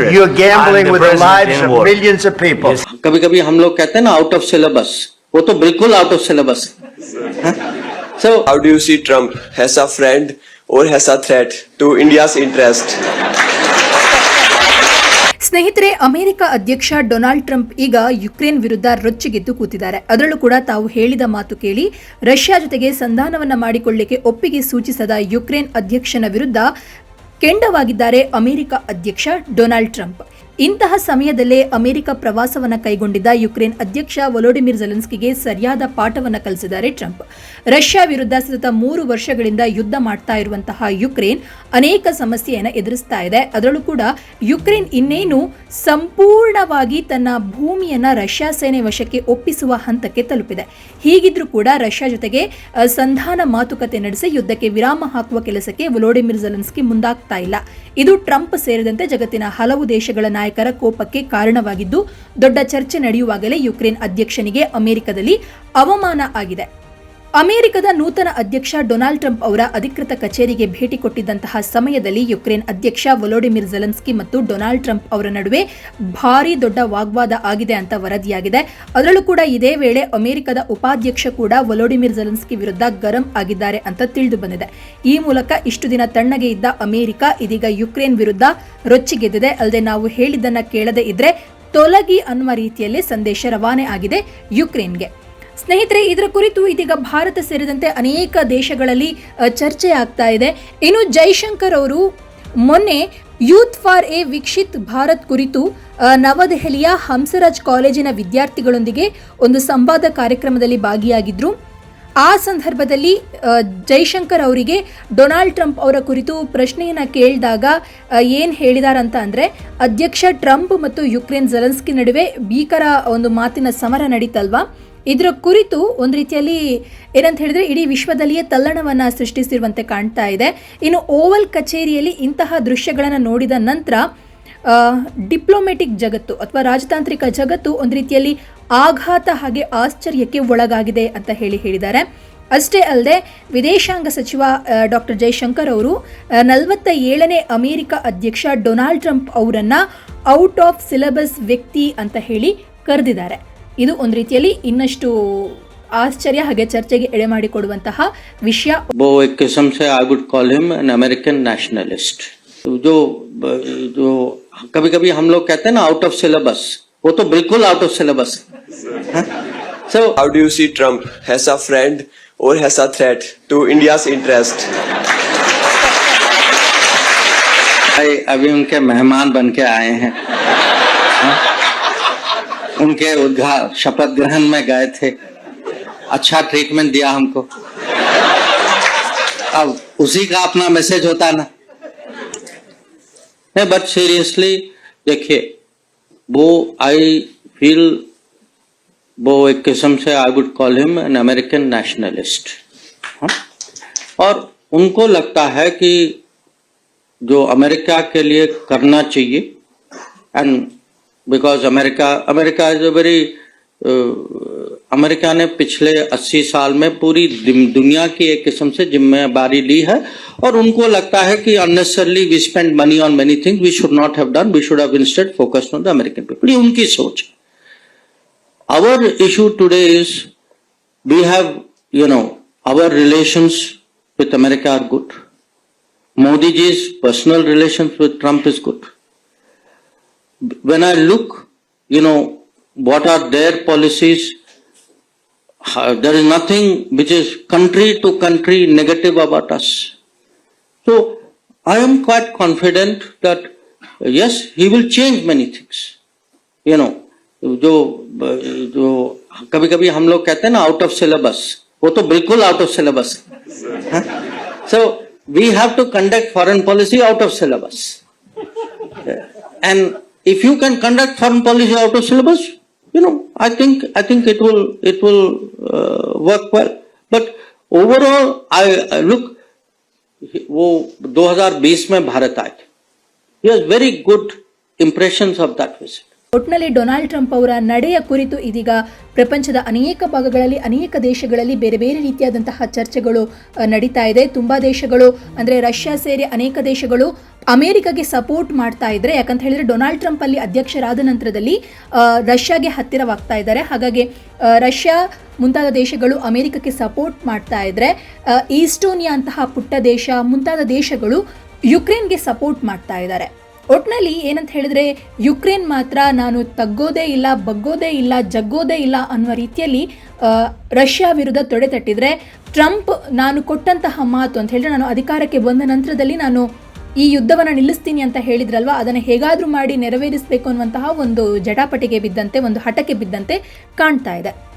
dangerous. You're gambling And the with the president lives in of war. millions of people. कभी कभी हम लोग कहते हैं ना आउट ऑफ सिलेबस वो तो बिल्कुल out of syllabus so How do you see Trump as a friend or as a threat to India's interest? ಸ್ನೇಹಿತರೆ ಅಮೆರಿಕ ಅಧ್ಯಕ್ಷ ಡೊನಾಲ್ಡ್ ಟ್ರಂಪ್ ಈಗ ಯುಕ್ರೇನ್ ವಿರುದ್ಧ ರೊಚ್ಚಿಗೆದ್ದು ಕೂತಿದ್ದಾರೆ ಅದರಲ್ಲೂ ಕೂಡ ತಾವು ಹೇಳಿದ ಮಾತು ಕೇಳಿ ರಷ್ಯಾ ಜೊತೆಗೆ ಸಂಧಾನವನ್ನ ಮಾಡಿಕೊಳ್ಳಿಕ್ಕೆ ಒಪ್ಪಿಗೆ ಸೂಚಿಸದ ಯುಕ್ರೇನ್ ಅಧ್ಯಕ್ಷನ ವಿರುದ್ಧ ಕೆಂಡವಾಗಿದ್ದಾರೆ ಅಮೆರಿಕ ಅಧ್ಯಕ್ಷ ಡೊನಾಲ್ಡ್ ಟ್ರಂಪ್. ಇಂತಹ ಸಮಯದಲ್ಲೇ ಅಮೆರಿಕ ಪ್ರವಾಸವನ್ನು ಕೈಗೊಂಡಿದ್ದ ಯುಕ್ರೇನ್ ಅಧ್ಯಕ್ಷ ವೊಲೋಡಿಮಿರ್ ಜೆಲೆನ್ಸ್ಕಿಗೆ ಸರಿಯಾದ ಪಾಠವನ್ನು ಕಲಿಸಿದ್ದಾರೆ ಟ್ರಂಪ್. ರಷ್ಯಾ ವಿರುದ್ಧ ಸತತ ಮೂರು ವರ್ಷಗಳಿಂದ ಯುದ್ಧ ಮಾಡ್ತಾ ಇರುವಂತಹ ಯುಕ್ರೇನ್ ಅನೇಕ ಸಮಸ್ಯೆಯನ್ನು ಎದುರಿಸ್ತಾ ಇದೆ. ಅದರಲ್ಲೂ ಕೂಡ ಯುಕ್ರೇನ್ ಇನ್ನೇನು ಸಂಪೂರ್ಣವಾಗಿ ತನ್ನ ಭೂಮಿಯನ್ನ ರಷ್ಯಾ ಸೇನೆ ವಶಕ್ಕೆ ಒಪ್ಪಿಸುವ ಹಂತಕ್ಕೆ ತಲುಪಿದೆ. ಹೀಗಿದ್ರೂ ಕೂಡ ರಷ್ಯಾ ಜೊತೆಗೆ ಸಂಧಾನ ಮಾತುಕತೆ ನಡೆಸಿ ಯುದ್ಧಕ್ಕೆ ವಿರಾಮ ಹಾಕುವ ಕೆಲಸಕ್ಕೆ ವೊಲೋಡಿಮಿರ್ ಜೆಲೆನ್ಸ್ಕಿ ಮುಂದಾಗ್ತಾ ಇಲ್ಲ. ಇದು ಟ್ರಂಪ್ ಸೇರಿದಂತೆ ಜಗತ್ತಿನ ಹಲವು ದೇಶಗಳ ನಾಯಕರ ಕೋಪಕ್ಕೆ ಕಾರಣವಾಗಿದ್ದು, ದೊಡ್ಡ ಚರ್ಚೆ ನಡೆಯುವಾಗಲೇ ಯುಕ್ರೇನ್ ಅಧ್ಯಕ್ಷನಿಗೆ ಅಮೆರಿಕದಲ್ಲಿ ಅವಮಾನ ಆಗಿದೆ. ಅಮೆರಿಕದ ನೂತನ ಅಧ್ಯಕ್ಷ ಡೊನಾಲ್ಡ್ ಟ್ರಂಪ್ ಅವರ ಅಧಿಕೃತ ಕಚೇರಿಗೆ ಭೇಟಿ ಕೊಟ್ಟಿದ್ದಂತಹ ಸಮಯದಲ್ಲಿ ಯುಕ್ರೇನ್ ಅಧ್ಯಕ್ಷ ವೊಲೋಡಿಮಿರ್ ಜೆಲೆನ್ಸ್ಕಿ ಮತ್ತು ಡೊನಾಲ್ಡ್ ಟ್ರಂಪ್ ಅವರ ನಡುವೆ ಭಾರೀ ದೊಡ್ಡ ವಾಗ್ವಾದ ಆಗಿದೆ ಅಂತ ವರದಿಯಾಗಿದೆ. ಅದರಲ್ಲೂ ಕೂಡ ಇದೇ ವೇಳೆ ಅಮೆರಿಕದ ಉಪಾಧ್ಯಕ್ಷ ಕೂಡ ವೊಲೋಡಿಮಿರ್ ಜೆಲೆನ್ಸ್ಕಿ ವಿರುದ್ಧ ಗರಂ ಆಗಿದ್ದಾರೆ ಅಂತ ತಿಳಿದು ಬಂದಿದೆ. ಈ ಮೂಲಕ ಇಷ್ಟು ದಿನ ತಣ್ಣಗೆ ಇದ್ದ ಅಮೆರಿಕ ಇದೀಗ ಯುಕ್ರೇನ್ ವಿರುದ್ಧ ರೊಚ್ಚಿಗೆದ್ದಿದೆ. ಅಲ್ಲದೆ ನಾವು ಹೇಳಿದ್ದನ್ನ ಕೇಳದೇ ಇದ್ರೆ ತೊಲಗಿ ಅನ್ನುವ ರೀತಿಯಲ್ಲಿ ಸಂದೇಶ ರವಾನೆ ಆಗಿದೆ ಯುಕ್ರೇನ್ಗೆ. ಸ್ನೇಹಿತರೆ, ಇದರ ಕುರಿತು ಇದೀಗ ಭಾರತ ಸೇರಿದಂತೆ ಅನೇಕ ದೇಶಗಳಲ್ಲಿ ಚರ್ಚೆ ಆಗ್ತಾ ಇದೆ. ಇನ್ನು ಜೈಶಂಕರ್ ಅವರು ಮೊನ್ನೆ youth for a Viksit Bharat ಕುರಿತು ನವದೆಹಲಿಯ ಹಂಸರಾಜ್ ಕಾಲೇಜಿನ ವಿದ್ಯಾರ್ಥಿಗಳೊಂದಿಗೆ ಒಂದು ಸಂವಾದ ಕಾರ್ಯಕ್ರಮದಲ್ಲಿ ಭಾಗಿಯಾಗಿದ್ರು. ಆ ಸಂದರ್ಭದಲ್ಲಿ ಜೈಶಂಕರ್ ಅವರಿಗೆ ಡೊನಾಲ್ಡ್ ಟ್ರಂಪ್ ಅವರ ಕುರಿತು ಪ್ರಶ್ನೆಯನ್ನು ಕೇಳಿದಾಗ ಏನು ಹೇಳಿದಾರಂತ ಅಂದರೆ, ಅಧ್ಯಕ್ಷ ಟ್ರಂಪ್ ಮತ್ತು ಯುಕ್ರೇನ್ ಜೆಲೆನ್ಸ್ಕಿ ನಡುವೆ ಭೀಕರ ಒಂದು ಮಾತಿನ ಸಮರ ನಡೀತಲ್ವಾ? ಇದರ ಕುರಿತು ಒಂದು ರೀತಿಯಲ್ಲಿ ಏನಂತ ಹೇಳಿದ್ರೆ ಇಡೀ ವಿಶ್ವದಲ್ಲಿಯೇ ತಲ್ಲಣವನ್ನು ಸೃಷ್ಟಿಸಿರುವಂತೆ ಕಾಣ್ತಾ ಇದೆ. ಇನ್ನು ಓವಲ್ ಕಚೇರಿಯಲ್ಲಿ ಇಂತಹ ದೃಶ್ಯಗಳನ್ನು ನೋಡಿದ ನಂತರ ಡಿಪ್ಲೊಮೆಟಿಕ್ ಜಗತ್ತು ಅಥವಾ ರಾಜತಾಂತ್ರಿಕ ಜಗತ್ತು ಒಂದು ರೀತಿಯಲ್ಲಿ ಆಘಾತ ಹಾಗೆ ಆಶ್ಚರ್ಯಕ್ಕೆ ಒಳಗಾಗಿದೆ ಅಂತ ಹೇಳಿ ಹೇಳಿದ್ದಾರೆ. ಅಷ್ಟೇ ಅಲ್ಲದೆ ವಿದೇಶಾಂಗ ಸಚಿವ ಡಾಕ್ಟರ್ ಜೈಶಂಕರ್ ಅವರು ನಲವತ್ತ ಏಳನೇ ಅಮೆರಿಕ ಅಧ್ಯಕ್ಷ ಡೊನಾಲ್ಡ್ ಟ್ರಂಪ್ ಅವರನ್ನು ಔಟ್ ಆಫ್ ಸಿಲೆಬಸ್ ವ್ಯಕ್ತಿ ಅಂತ ಹೇಳಿ ಕರೆದಿದ್ದಾರೆ. ಇದು ಒಂದು ರೀತಿಯಲ್ಲಿ ಇನ್ನಷ್ಟು ಆಶ್ಚರ್ಯ ಹಾಗೆ ಚರ್ಚೆಗೆ ಎಡೆ ಮಾಡಿಕೊಡುವಂತಹ ವಿಷಯ वो एक किस्म से I would call him an American nationalist जो जो कभी कभी हम लोग कहते हैं ना आउट ऑफ सिलेबस वो तो बिल्कुल out of syllabus so How do you see Trump as a friend or as a threat to India's interest? अभी उनके मेहमान बन के आए हैं हाँ? उनके उद्घा, शपथ ग्रहण में गए थे। अच्छा ट्रीटमेंट दिया हमको। अब उसी का अपना मैसेज होता ना। नहीं बट सीरियसली देखिए, वो आई फील वो एक किस्म से I would call him an American nationalist और उनको लगता है कि जो अमेरिका के लिए करना चाहिए and because America America is a very America ने पिछले 80 साल में पूरी दुनिया की एक किस्म से ज़िम्मेदारी ली है और उनको लगता है कि unnecessarily we spend money on many things we should not have done we should have instead focused on the American people ये उनकी सोच है। Our issue today is we have, you know, our relations with america are good. Modi ji's personal relations with Trump is good. When I look, you know, what are their policies, uh, there is nothing which is country to country negative about us. So I am quite confident that uh, yes, he will change many things. You know, जो जो कभी कभी हम लोग कहते हैं ना out of syllabus वो तो बिल्कुल out of syllabus So we have to conduct foreign policy out of syllabus. And if you can conduct foreign policy out of syllabus, you know, I think I think it will it will uh, work well. But overall, I, I look, वो 2020 में भारत आए थे. He has very good impressions of that visit. ಒಟ್ನಲ್ಲಿ Donald Trump ಅವರ ನಡೆಯ ಕುರಿತು ಇದೀಗ ಪ್ರಪಂಚದ ಅನೇಕ ಭಾಗಗಳಲ್ಲಿ ಅನೇಕ ದೇಶಗಳಲ್ಲಿ ಬೇರೆ ಬೇರೆ ರೀತಿಯಾದಂತಹ ಚರ್ಚೆಗಳು ಅ, ನಡೀತಾ ಇದೆ ತುಂಬಾ ದೇಶಗಳು ಅಂದ್ರೆ ರಷ್ಯಾ ಸೇರಿ ಅನೇಕ ದೇಶಗಳು ಅಮೇರಿಕಾಗೆ ಸಪೋರ್ಟ್ ಮಾಡ್ತಾ ಇದ್ದರೆ ಯಾಕಂತ ಹೇಳಿದ್ರೆ ಡೊನಾಲ್ಡ್ ಟ್ರಂಪ್ ಅಲ್ಲಿ ಅಧ್ಯಕ್ಷರಾದ ನಂತರದಲ್ಲಿ ರಷ್ಯಾಗೆ ಹತ್ತಿರವಾಗ್ತಾ ಇದ್ದಾರೆ. ಹಾಗಾಗಿ ರಷ್ಯಾ ಮುಂತಾದ ದೇಶಗಳು ಅಮೇರಿಕಕ್ಕೆ ಸಪೋರ್ಟ್ ಮಾಡ್ತಾ ಇದ್ದರೆ ಈಸ್ಟೋನಿಯಾ ಅಂತಹ ಪುಟ್ಟ ದೇಶ, ಮುಂತಾದ ದೇಶಗಳು ಯುಕ್ರೇನ್ಗೆ ಸಪೋರ್ಟ್ ಮಾಡ್ತಾ ಇದ್ದಾರೆ. ಒಟ್ನಲ್ಲಿ ಏನಂತ ಹೇಳಿದ್ರೆ, ಯುಕ್ರೇನ್ ಮಾತ್ರ ನಾನು ತಗ್ಗೋದೇ ಇಲ್ಲ, ಬಗ್ಗೋದೇ ಇಲ್ಲ, ಜಗ್ಗೋದೇ ಇಲ್ಲ ಅನ್ನುವ ರೀತಿಯಲ್ಲಿ ರಷ್ಯಾ ವಿರುದ್ಧ ತೊಡೆ ತಟ್ಟಿದ್ರೆ, ಟ್ರಂಪ್ ನಾನು ಕೊಟ್ಟಂತಹ ಮಾತು ಅಂತ ಹೇಳಿದ್ರೆ, ನಾನು ಅಧಿಕಾರಕ್ಕೆ ಬಂದ ನಂತರದಲ್ಲಿ ನಾನು ಈ ಯುದ್ಧವನ್ನು ನಿಲ್ಲಿಸ್ತೀನಿ ಅಂತ ಹೇಳಿದ್ರಲ್ವಾ? ಅದನ್ನು ಹೇಗಾದರೂ ಮಾಡಿ ನೆರವೇರಿಸಬೇಕು ಅನ್ನುವಂತಹ ಒಂದು ಜಟಾಪಟಿಗೆ ಬಿದ್ದಂತೆ, ಒಂದು ಹಠಕ್ಕೆ ಬಿದ್ದಂತೆ ಕಾಣ್ತಾ ಇದೆ.